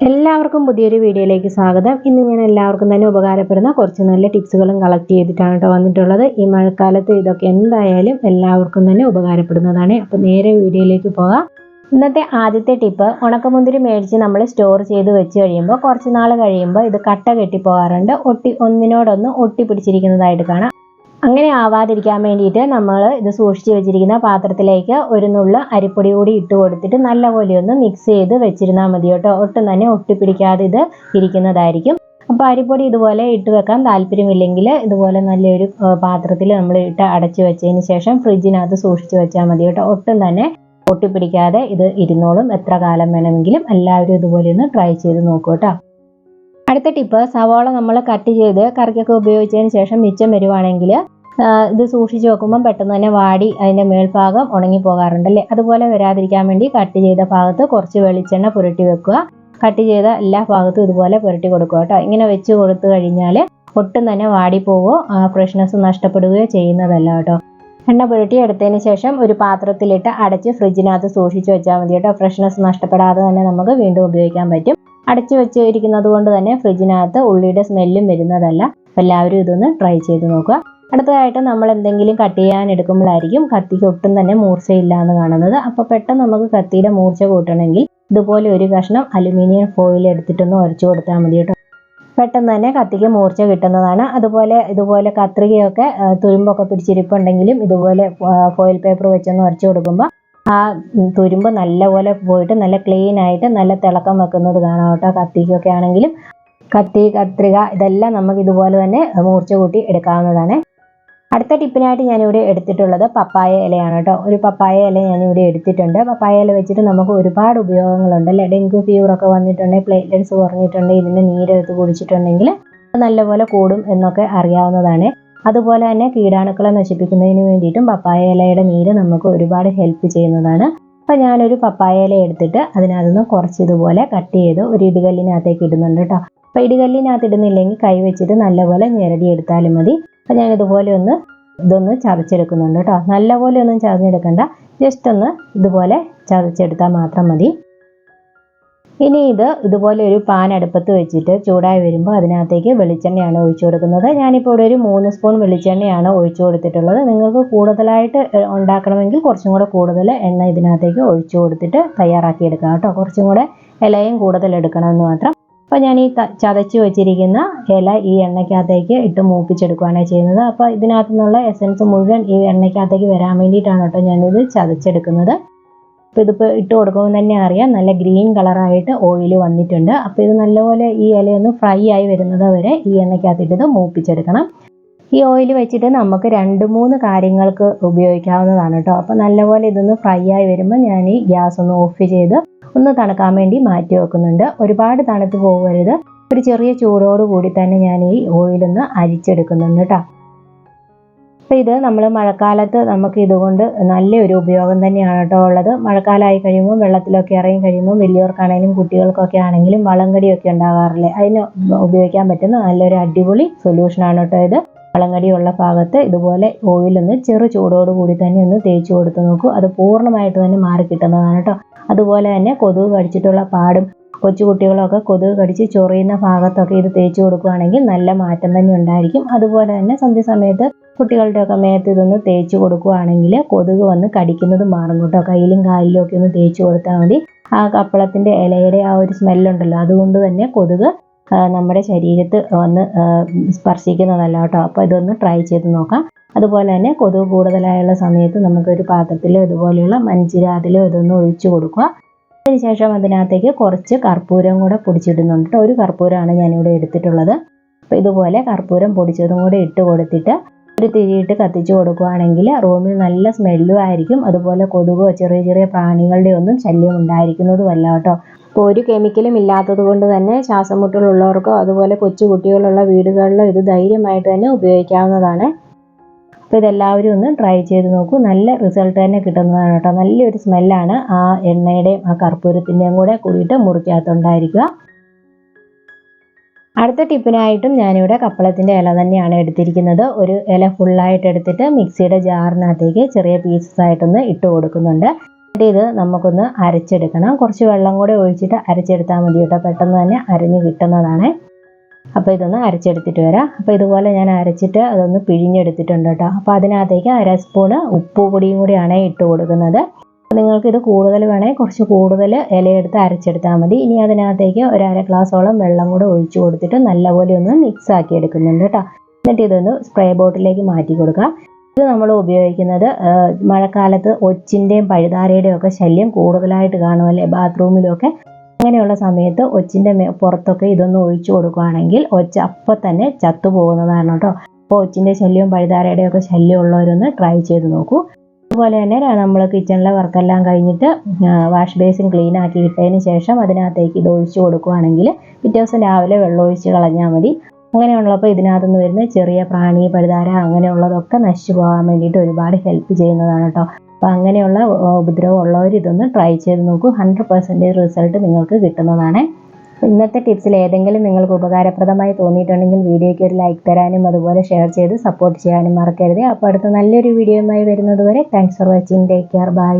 എല്ലാവർക്കും പുതിയൊരു വീഡിയോയിലേക്ക് സ്വാഗതം. ഇന്ന് ഞാൻ എല്ലാവർക്കും തന്നെ ഉപകാരപ്പെടുന്ന കുറച്ച് നല്ല ടിപ്സുകളും കളക്ട് ചെയ്തിട്ടാണ് കേട്ടോ വന്നിട്ടുള്ളത്. ഈ മഴക്കാലത്ത് ഇതൊക്കെ എന്തായാലും എല്ലാവർക്കും തന്നെ ഉപകാരപ്പെടുന്നതാണ്. അപ്പോൾ നേരെ വീഡിയോയിലേക്ക് പോകാം. ഇന്നത്തെ ആദ്യത്തെ ടിപ്പ് ഉണക്കമുന്തിരി മേടിച്ച് നമ്മൾ സ്റ്റോർ ചെയ്ത് വെച്ച് കഴിയുമ്പോൾ കുറച്ച് നാൾ കഴിയുമ്പോൾ ഇത് കട്ട കെട്ടി പോകാറുണ്ട്. ഒട്ടി ഒന്നിനോടൊന്ന് ഒട്ടി പിടിച്ചിരിക്കുന്നതായിട്ട് കാണാം. അങ്ങനെ ആവാതിരിക്കാൻ വേണ്ടിയിട്ട് നമ്മൾ ഇത് സൂക്ഷിച്ച് വെച്ചിരിക്കുന്ന പാത്രത്തിലേക്ക് ഒരു നുള്ള അരിപ്പൊടി കൂടി ഇട്ട് കൊടുത്തിട്ട് നല്ലപോലെ ഒന്ന് മിക്സ് ചെയ്ത് വെച്ചിരുന്നാൽ മതി കേട്ടോ. ഒട്ടും തന്നെ ഒട്ടിപ്പിടിക്കാതെ ഇത് ഇരിക്കുന്നതായിരിക്കും. അപ്പോൾ അരിപ്പൊടി ഇതുപോലെ ഇട്ട് വെക്കാൻ താല്പര്യമില്ലെങ്കിൽ ഇതുപോലെ നല്ലൊരു പാത്രത്തിൽ നമ്മൾ ഇട്ട് അടച്ചു വെച്ചതിന് ശേഷം ഫ്രിഡ്ജിനകത്ത് സൂക്ഷിച്ച് വെച്ചാൽ മതി കേട്ടോ. ഒട്ടും തന്നെ ഒട്ടിപ്പിടിക്കാതെ ഇത് ഇരുന്നോളും. എത്ര കാലം വേണമെങ്കിലും എല്ലാവരും ഇതുപോലെ ഒന്ന് ട്രൈ ചെയ്ത് നോക്കൂ കേട്ടോ. അടുത്ത ടിപ്പ് സവാള നമ്മൾ കട്ട് ചെയ്ത് കറിക്കൊക്കെ ഉപയോഗിച്ചതിന് ശേഷം മിച്ചം വരുവാണെങ്കിൽ ഇത് സൂക്ഷിച്ച് വെക്കുമ്പോൾ പെട്ടെന്ന് തന്നെ വാടി അതിന്റെ മേൽഭാഗം ഉണങ്ങി പോകാറുണ്ടല്ലേ അതുപോലെ വരാതിരിക്കാൻ വേണ്ടി കട്ട് ചെയ്ത ഭാഗത്ത് കുറച്ച് വെളിച്ചെണ്ണ പുരട്ടി വെക്കുക. കട്ട് ചെയ്ത എല്ലാ ഭാഗത്തും ഇതുപോലെ പുരട്ടി കൊടുക്കുക കേട്ടോ. ഇങ്ങനെ വെച്ച് കൊടുത്തു കഴിഞ്ഞാൽ ഒട്ടും തന്നെ വാടിപ്പോവോ ഫ്രഷ്നെസ് നഷ്ടപ്പെടുകയോ ചെയ്യുന്നതല്ല കേട്ടോ. എണ്ണ പുരട്ടി എടുത്തതിന് ശേഷം ഒരു പാത്രത്തിലിട്ട് അടച്ച് ഫ്രിഡ്ജിനകത്ത് സൂക്ഷിച്ച് വെച്ചാൽ മതി കേട്ടോ. ഫ്രഷ്നെസ് നഷ്ടപ്പെടാതെ തന്നെ നമുക്ക് വീണ്ടും ഉപയോഗിക്കാൻ പറ്റും. അടച്ചു വെച്ച് ഇരിക്കുന്നത് കൊണ്ട് തന്നെ ഫ്രിഡ്ജിനകത്ത് ഉള്ളിയുടെ സ്മെല്ലും വരുന്നതല്ല. എല്ലാവരും ഇതൊന്ന് ട്രൈ ചെയ്ത് നോക്കുക. അടുത്തതായിട്ട് നമ്മൾ എന്തെങ്കിലും കട്ട് ചെയ്യാൻ എടുക്കുമ്പോഴായിരിക്കും കത്തിക്ക് ഒട്ടും തന്നെ മൂർച്ചയില്ല എന്ന് കാണുന്നത്. അപ്പോൾ പെട്ടെന്ന് നമുക്ക് കത്തിയുടെ മൂർച്ച കൂട്ടണമെങ്കിൽ ഇതുപോലെ ഒരു കഷ്ണം അലുമിനിയം ഫോയിൽ എടുത്തിട്ടൊന്ന് ഉരച്ചു കൊടുത്താൽ മതി കേട്ടോ. പെട്ടെന്ന് തന്നെ കത്തിക്ക് മൂർച്ച കിട്ടുന്നതാണ്. അതുപോലെ ഇതുപോലെ കത്രികയൊക്കെ തുരുമ്പൊക്കെ പിടിച്ചിരിപ്പുണ്ടെങ്കിലും ഇതുപോലെ ഫോയിൽ പേപ്പർ വെച്ചൊന്ന് ഉരച്ചു കൊടുക്കുമ്പോൾ ആ തുരുമ്പ് നല്ലപോലെ പോയിട്ട് നല്ല ക്ലീൻ ആയിട്ട് നല്ല തിളക്കം വെക്കുന്നത് കാണാം കേട്ടോ. കത്തിക്കൊക്കെ ആണെങ്കിലും കത്തി കത്രിക ഇതെല്ലാം നമുക്ക് ഇതുപോലെ തന്നെ മൂർച്ച കൂട്ടി എടുക്കാവുന്നതാണ്. അടുത്ത ടിപ്പിനായിട്ട് ഞാനിവിടെ എടുത്തിട്ടുള്ളത് പപ്പായ ഇലയാണ് കേട്ടോ. ഒരു പപ്പായ ഇല ഞാനിവിടെ എടുത്തിട്ടുണ്ട്. പപ്പായ ഇല വെച്ചിട്ട് നമുക്ക് ഒരുപാട് ഉപയോഗങ്ങളുണ്ട് അല്ലേ? ഡെങ്കു ഫീവർ ഒക്കെ വന്നിട്ടുണ്ടെങ്കിൽ പ്ലേറ്റ്ലെറ്റ്സ് കുറഞ്ഞിട്ടുണ്ടെങ്കിൽ ഇതിന്റെ നീരെടുത്ത് കുടിച്ചിട്ടുണ്ടെങ്കിൽ നല്ലപോലെ കൂടും എന്നൊക്കെ അറിയാവുന്നതാണ്. അതുപോലെ തന്നെ കീടാണുക്കളെ നശിപ്പിക്കുന്നതിന് വേണ്ടിയിട്ടും പപ്പായ ഇലയുടെ നീര് നമുക്ക് ഒരുപാട് ഹെൽപ്പ് ചെയ്യുന്നതാണ്. അപ്പോൾ ഞാനൊരു പപ്പായ ഇല എടുത്തിട്ട് അതിനകത്തുനിന്ന് കുറച്ച് ഇതുപോലെ കട്ട് ചെയ്ത് ഒരു ഇടികല്ലിനകത്തേക്ക് ഇടുന്നുണ്ട് കേട്ടോ. അപ്പോൾ ഇടികല്ലിനകത്ത് ഇടുന്നില്ലെങ്കിൽ കൈ വെച്ചിട്ട് നല്ലപോലെ ഞെരടി എടുത്താലും മതി. അപ്പോൾ ഞാൻ ഇതുപോലെ ഒന്ന് ഇതൊന്ന് ചതച്ചെടുക്കുന്നുണ്ട് കേട്ടോ. നല്ലപോലെ ഒന്നും ചതഞ്ഞെടുക്കണ്ട. ജസ്റ്റ് ഒന്ന് ഇതുപോലെ ചതച്ചെടുത്താൽ മാത്രം മതി. ഇനി ഇത് ഇതുപോലെ ഒരു പാൻ അടുപ്പത്ത് വെച്ചിട്ട് ചൂടായി വരുമ്പോൾ അതിനകത്തേക്ക് വെളിച്ചെണ്ണയാണ് ഒഴിച്ചു കൊടുക്കുന്നത്. ഞാനിപ്പോൾ ഇവിടെ ഒരു മൂന്ന് സ്പൂൺ വെളിച്ചെണ്ണയാണ് ഒഴിച്ചു കൊടുത്തിട്ടുള്ളത്. നിങ്ങൾക്ക് കൂടുതലായിട്ട് ഉണ്ടാക്കണമെങ്കിൽ കുറച്ചും കൂടെ കൂടുതൽ എണ്ണ ഇതിനകത്തേക്ക് ഒഴിച്ചു കൊടുത്തിട്ട് തയ്യാറാക്കി എടുക്കാം കേട്ടോ. കുറച്ചും കൂടെ ഇലയും കൂടുതൽ എടുക്കണമെന്ന് മാത്രം. അപ്പോൾ ഞാൻ ഈ ചതച്ച് വെച്ചിരിക്കുന്ന ഇല ഈ എണ്ണയ്ക്കകത്തേക്ക് ഇട്ട് മൂപ്പിച്ചെടുക്കുകയാണ് ചെയ്യുന്നത്. അപ്പോൾ ഇതിനകത്തു നിന്നുള്ള എസൻസ് മുഴുവൻ ഈ എണ്ണയ്ക്കകത്തേക്ക് വരാൻ വേണ്ടിയിട്ടാണ് കേട്ടോ ഞാനിത് ചതച്ചെടുക്കുന്നത്. അപ്പോൾ ഇതിപ്പോൾ ഇട്ട് കൊടുക്കുമ്പോൾ തന്നെ അറിയാം നല്ല ഗ്രീൻ കളറായിട്ട് ഓയിൽ വന്നിട്ടുണ്ട്. അപ്പോൾ ഇത് നല്ലപോലെ ഈ ഇലയൊന്ന് ഫ്രൈ ആയി വരുന്നത് വരെ ഈ എണ്ണയ്ക്കകത്തിട്ട് ഇത് മൂപ്പിച്ചെടുക്കണം. ഈ ഓയിൽ വെച്ചിട്ട് നമുക്ക് രണ്ട് മൂന്ന് കാര്യങ്ങൾക്ക് ഉപയോഗിക്കാവുന്നതാണ് കേട്ടോ. അപ്പോൾ നല്ലപോലെ ഇതൊന്ന് ഫ്രൈ ആയി വരുമ്പോൾ ഞാൻ ഈ ഗ്യാസ് ഒന്ന് ഓഫ് ചെയ്ത് ഒന്ന് തണുക്കാൻ വേണ്ടി മാറ്റി വെക്കുന്നുണ്ട്. ഒരുപാട് തണുത്ത് പോകരുത്. ഒരു ചെറിയ ചൂടോട് കൂടി തന്നെ ഞാൻ ഈ ഓയിലൊന്ന് അരിച്ചെടുക്കുന്നുണ്ട് കേട്ടോ അപ്പോൾ ഇത് നമ്മൾ മഴക്കാലത്ത് നമുക്ക് ഇതുകൊണ്ട് നല്ലൊരു ഉപയോഗം തന്നെയാണ് കേട്ടോ ഉള്ളത്. മഴക്കാലമായി കഴിയുമ്പോൾ വെള്ളത്തിലൊക്കെ ഇറങ്ങി കഴിയുമ്പോൾ വലിയവർക്കാണെങ്കിലും കുട്ടികൾക്കൊക്കെ ആണെങ്കിലും വളം വളങ്കടിയൊക്കെ ഉണ്ടാകാറില്ലേ? അതിന് ഉപയോഗിക്കാൻ പറ്റുന്ന നല്ലൊരു അടിപൊളി സൊല്യൂഷനാണ് കേട്ടോ ഇത്. വളങ്കടിയുള്ള ഭാഗത്ത് ഇതുപോലെ ഓയിലൊന്ന് ചെറു ചൂടോട് കൂടി തന്നെ ഒന്ന് തേച്ച് കൊടുത്ത് നോക്കൂ. അത് പൂർണമായിട്ട് തന്നെ മാറി കിട്ടുന്നതാണ് കേട്ടോ അതുപോലെ തന്നെ കൊതുക് കടിച്ചിട്ടുള്ള പാടും കൊച്ചുകുട്ടികളൊക്കെ കൊതുക് കടിച്ച് ചൊറിയുന്ന ഭാഗത്തൊക്കെ ഇത് തേച്ച് കൊടുക്കുകയാണെങ്കിൽ നല്ല മാറ്റം തന്നെ ഉണ്ടായിരിക്കും. അതുപോലെ തന്നെ സന്ധ്യസമയത്ത് കുട്ടികളുടെയൊക്കെ മേത്ത് ഇതൊന്ന് തേച്ച് കൊടുക്കുകയാണെങ്കിൽ കൊതുക് വന്ന് കടിക്കുന്നത് മാറും കേട്ടോ കയ്യിലും കാലിലും ഒക്കെ ഒന്ന് തേച്ച് കൊടുത്താൽ മതി. ആ കപ്പളത്തിന്റെ ഇലയുടെ ആ ഒരു സ്മെല്ലുണ്ടല്ലോ അതുകൊണ്ട് തന്നെ കൊതുക് നമ്മുടെ ശരീരത്ത് വന്ന് സ്പർശിക്കുന്നതല്ല കേട്ടോ. അപ്പോൾ ഇതൊന്ന് ട്രൈ ചെയ്ത് നോക്കാം. അതുപോലെ തന്നെ കൊതുക് കൂടുതലായുള്ള സമയത്ത് നമുക്കൊരു പാത്രത്തിലോ ഇതുപോലെയുള്ള മഞ്ചിരാതിലോ ഇതൊന്ന് ഒഴിച്ചു കൊടുക്കുക. അതിനുശേഷം അതിനകത്തേക്ക് കുറച്ച് കർപ്പൂരം കൂടെ പൊടിച്ചിടുന്നുണ്ട് ഒരു കർപ്പൂരമാണ് ഞാനിവിടെ എടുത്തിട്ടുള്ളത്. അപ്പോൾ ഇതുപോലെ കർപ്പൂരം പൊടിച്ചതും കൂടെ ഇട്ട് കൊടുത്തിട്ട് ഒരു തിരിയിട്ട് കത്തിച്ചു കൊടുക്കുകയാണെങ്കിൽ റൂമിൽ നല്ല സ്മെല്ലും ആയിരിക്കും. അതുപോലെ കൊതുകോ ചെറിയ ചെറിയ പ്രാണികളുടെ ഒന്നും ശല്യം ഉണ്ടായിരിക്കുന്നതുമല്ല കേട്ടോ. ഇപ്പോൾ ഒരു കെമിക്കലും ഇല്ലാത്തത് കൊണ്ട് തന്നെ ശ്വാസം മുട്ടലുള്ളവർക്കോ അതുപോലെ കൊച്ചു കുട്ടികളുള്ള വീടുകളിലോ ഇത് ധൈര്യമായിട്ട് തന്നെ ഉപയോഗിക്കാവുന്നതാണ്. അപ്പോൾ ഇതെല്ലാവരും ഒന്ന് ട്രൈ ചെയ്ത് നോക്കൂ. നല്ല റിസൾട്ട് തന്നെ കിട്ടുന്നതാണ് കേട്ടോ. നല്ലൊരു സ്മെല്ലാണ് ആ എണ്ണയുടെയും ആ കർപ്പൂരത്തിന്റെയും കൂടെ കൂടിയിട്ട് മുറിക്കകത്തുണ്ടായിരിക്കുക. അടുത്ത ടിപ്പിനായിട്ടും ഞാനിവിടെ കപ്പളത്തിന്റെ ഇല തന്നെയാണ് എടുത്തിരിക്കുന്നത്. ഒരു ഇല ഫുള്ളായിട്ട് എടുത്തിട്ട് മിക്സിയുടെ ജാറിനകത്തേക്ക് ചെറിയ പീസസ് ആയിട്ടൊന്ന് ഇട്ട് കൊടുക്കുന്നുണ്ട്. എന്നിട്ട് ഇത് നമുക്കൊന്ന് അരച്ചെടുക്കണം. കുറച്ച് വെള്ളം കൂടെ ഒഴിച്ചിട്ട് അരച്ചെടുത്താൽ മതി കേട്ടോ. പെട്ടെന്ന് തന്നെ അരഞ്ഞു കിട്ടുന്നതാണ്. അപ്പോൾ ഇതൊന്ന് അരച്ചെടുത്തിട്ട് വരാം. അപ്പോൾ ഇതുപോലെ ഞാൻ അരച്ചിട്ട് അതൊന്ന് പിഴിഞ്ഞെടുത്തിട്ടുണ്ട് കേട്ടോ. അപ്പോൾ അതിനകത്തേക്ക് അര സ്പൂണ് ഉപ്പ് പൊടിയും കൂടിയാണ് ഇട്ട് കൊടുക്കുന്നത്. നിങ്ങൾക്ക് ഇത് കൂടുതൽ വേണമെങ്കിൽ കുറച്ച് കൂടുതൽ ഇലയെടുത്ത് അരച്ചെടുത്താൽ മതി. ഇനി അതിനകത്തേക്ക് ഒരു അര ഗ്ലാസോളം വെള്ളം കൂടെ ഒഴിച്ചു കൊടുത്തിട്ട് നല്ലപോലെ ഒന്ന് മിക്സ് ആക്കി എടുക്കുന്നുണ്ട് കേട്ടോ. എന്നിട്ട് ഇതൊന്ന് സ്പ്രേ ബോട്ടിലേക്ക് മാറ്റി കൊടുക്കുക ഇത് നമ്മൾ ഉപയോഗിക്കുന്നത് മഴക്കാലത്ത് ഒച്ചിന്റെയും പഴുതാരയുടെയും ഒക്കെ ശല്യം കൂടുതലായിട്ട് കാണുമല്ലേ ബാത്റൂമിലൊക്കെ. അങ്ങനെയുള്ള സമയത്ത് ഒച്ചിന്റെ പുറത്തൊക്കെ ഇതൊന്ന് ഒഴിച്ചു കൊടുക്കുകയാണെങ്കിൽ ഒച്ച അപ്പം തന്നെ ചത്തുപോകുന്നതാണ് കേട്ടോ. അപ്പോൾ ഒച്ചിന്റെ ശല്യവും പഴുതാരയുടെയും ഒക്കെ ശല്യം ഉള്ളവരൊന്ന് ട്രൈ ചെയ്ത് നോക്കൂ. അതുപോലെ തന്നെ നമ്മൾ കിച്ചണിലെ വർക്കെല്ലാം കഴിഞ്ഞിട്ട് വാഷ് ബേസിൻ ക്ലീൻ ആക്കി ഇട്ടതിന് ശേഷം അതിനകത്തേക്ക് ഇത് ഒഴിച്ചു കൊടുക്കുകയാണെങ്കിൽ പിറ്റേ ദിവസം രാവിലെ വെള്ളം ഒഴിച്ച് കളഞ്ഞാൽ മതി. അങ്ങനെയുള്ളപ്പോൾ ഇതിനകത്തുനിന്ന് വരുന്ന ചെറിയ പ്രാണി പഴുതാര അങ്ങനെയുള്ളതൊക്കെ നശിച്ചു പോകാൻ വേണ്ടിയിട്ട് ഒരുപാട് ഹെൽപ്പ് ചെയ്യുന്നതാണ് കേട്ടോ അപ്പോൾ അങ്ങനെയുള്ള ഉപദ്രവം ഉള്ളവർ ഇതൊന്ന് ട്രൈ ചെയ്ത് നോക്കൂ. ഹൺഡ്രഡ് പെർസെന്റേജ് റിസൾട്ട് നിങ്ങൾക്ക് കിട്ടുന്നതാണ്. ഇന്നത്തെ ടിപ്സിൽ ഏതെങ്കിലും നിങ്ങൾക്ക് ഉപകാരപ്രദമായി തോന്നിയിട്ടുണ്ടെങ്കിൽ വീഡിയോയ്ക്ക് ഒരു ലൈക്ക് തരാനും അതുപോലെ ഷെയർ ചെയ്ത് സപ്പോർട്ട് ചെയ്യാനും മറക്കരുത്. അപ്പോൾ അടുത്ത നല്ലൊരു വീഡിയോയുമായി വരുന്നത് വരെ thanks for watching take care bye